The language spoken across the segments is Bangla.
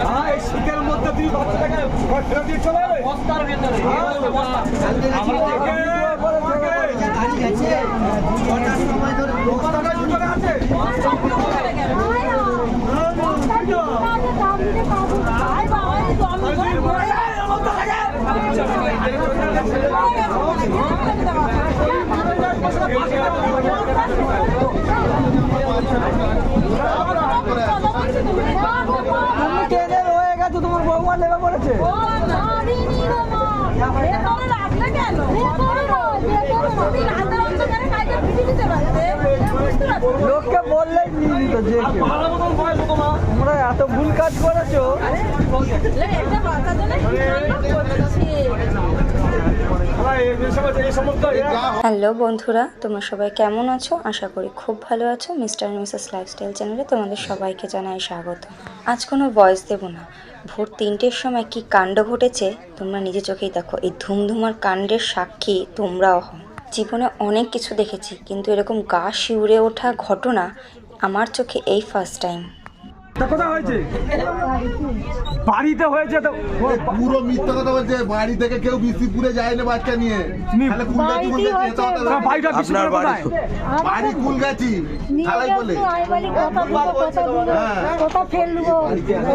হ্যাঁ, এই শীতের মধ্যে তুমি বাচ্চাটাকে ঘর ফেরত দিয়ে চলে যাবে? বস্তার ভেতরে? আমরা থেকে, থেকে, বস্তাটা ভিতরে আছে? তুমি ট্রেনে রয়ে গেছো তোমার বৌমা নেমে পড়েছে লোককে বললেই নিয়ে নিত যে। তোমরা এত ভুল কাজ করেছ শালা এই যে সমস্ত এই সমস্ত এরা হ্যালো বন্ধুরা, তোমরা সবাই কেমন আছো? আশা করি খুব ভালো আছো। মিস্টার মিসেস লাইফস্টাইল চ্যানেলে তোমাদের সবাইকে জানাই স্বাগত। আজ কোনো ভয়েস দেব না। ভোর তিনটের সময় কি কাণ্ড ঘটেছে, তোমরা নিজে চোখেই দেখো। এই ধুমধুমার কাণ্ডের সাক্ষী তোমরাও হও। জীবনে অনেক কিছু দেখেছি, কিন্তু এরকম গা শিউরে ওঠা ঘটনা আমার চোখে এই ফার্স্ট টাইম কোথায় হয়েছে? বাড়িতে হয়েছে তো। পুরো মিথ্যা কথা বলছে বাড়ি থেকে কেউ বিসিপুরে যায় না বাচ্চা নিয়ে। তাহলে কুলগাছি বলতে যেতে হতো না। না, বাড়িটা বিষ্ণুপুরে কোথায়? বাড়ি কুলগাছি খালাই বলে। কোথা ফেলব।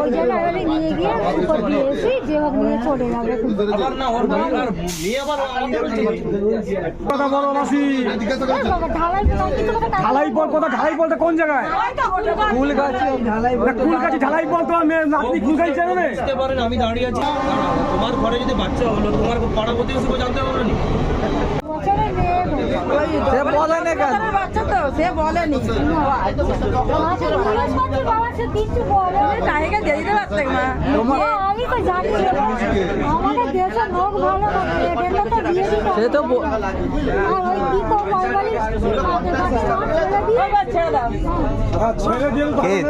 ওই জন্য আমি নিয়ে গিয়ে উপর দিয়েছি যে হোক নিয়ে চলে যাবে। আবার না ওর ভাই আর মেয়ে আবার আমাকে বলছে। কথা বলো মাসি। ঢালাই ঢালাই বল কোথা ঢালাই বলতে কোন জায়গায়? ঢালাই কুলকাছি ঢালাই বল আমি মেয়ে নাতনি কুলকাছি না বুঝতে পারেন আমি দাঁড়িয়ে আছি। তোমার ঘরে যদি বাচ্চা হলো তোমার পাড়া প্রতিবেশী জানতে পারবে না। সে বলেনি। সে পারতেন না আমি তো জানি আমাদের দেশের লোক ভালো সে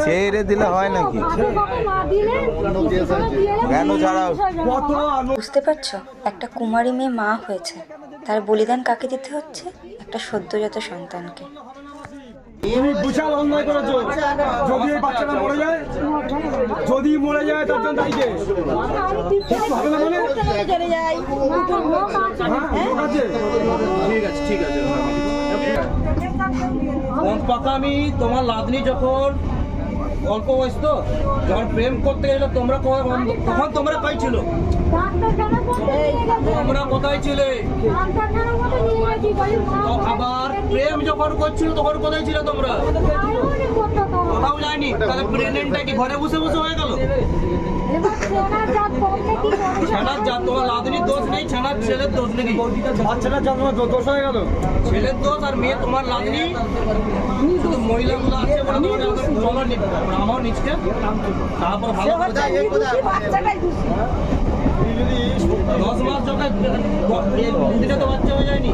ছেড়ে হ্যাঁ, দিল হয় নাকি? কেন ছাড়াও? বুঝতে পারছ? একটা কুমারী মেয়ে মা হয়েছে। তার বলিদান কাকে দিতে হচ্ছে? একটা সদ্যজাত সন্তানকে। তুমি বিশাল অন্যায় করেছ। যদি এই বাচ্চাটা মরে যায় যদি মরে যায় তার জন্য দায়ী হবে না মানে চলে যাই হ্যাঁ ঠিক আছে। ঠিক আছে আমি তোমার লাদনি যখন অল্প বয়স তো যখন প্রেম করতে গেছিল তোমরা তখন তোমরা পাই ছিল? তোমরা কোথায় ছিলে? আবার প্রেম যখন করছিল তখন কোথায় ছিল তোমরা? কোথাও যায়নি? তাহলে প্রেগনেন্টটা কি ঘরে বসে বসে হয়ে গেল? ছানার যা তোমার লাদনির দোষ নেই ছানার ছেলের দোষ নেই। দো- দোষ হয়ে গেল? ছেলের দোষ আর মেয়ে তোমার শুধু মহিলাগুলো আছে তোমার আমার নিচকে। তারপর ভালো দশ মাস যখন তো বাচ্চা হয়ে যায়নি।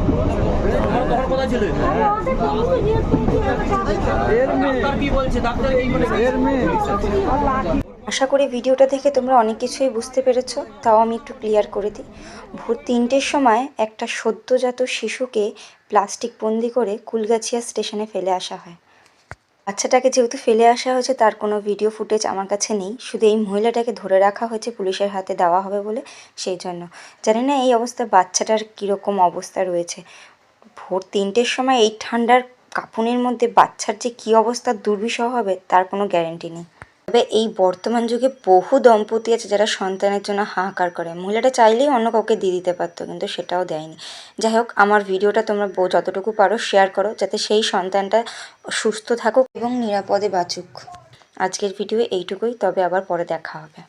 আশা করি ভিডিওটা দেখে তোমরা অনেক কিছুই বুঝতে পেরেছ তাও আমি একটু ক্লিয়ার করে দিই। ভোর তিনটের সময় একটা সদ্যজাত শিশুকে প্লাস্টিক বন্দি করে কুলগাছিয়া স্টেশনে ফেলে আসা হয়। বাচ্চাটাকে যেহেতু ফেলে আসা হয়েছে তার কোনো ভিডিও ফুটেজ আমার কাছে নেই। শুধু এই মহিলাটাকে ধরে রাখা হয়েছে পুলিশের হাতে দেওয়া হবে বলে সেই জন্য। জানি না এই অবস্থায় বাচ্চাটার কীরকম অবস্থা রয়েছে। ভোর তিনটের সময় এই ঠান্ডার কাঁপুনের মধ্যে বাচ্চার যে কী অবস্থা দুর্বিষহ হবে, তার কোনো গ্যারেন্টি নেই। তবে এই বর্তমান যুগে বহু দম্পতি আছে যারা সন্তানের জন্য হাহাকার করে। মহিলাটা চাইলেই অন্য কাউকে দিয়ে দিতে পারতো, কিন্তু সেটাও দেয়নি। যাই হোক, আমার ভিডিওটা তোমরা যতটুকু পারো শেয়ার করো, যাতে সেই সন্তানটা সুস্থ থাকুক এবং নিরাপদে বাঁচুক। আজকের ভিডিও এইটুকুই, তবে আবার পরে দেখা হবে।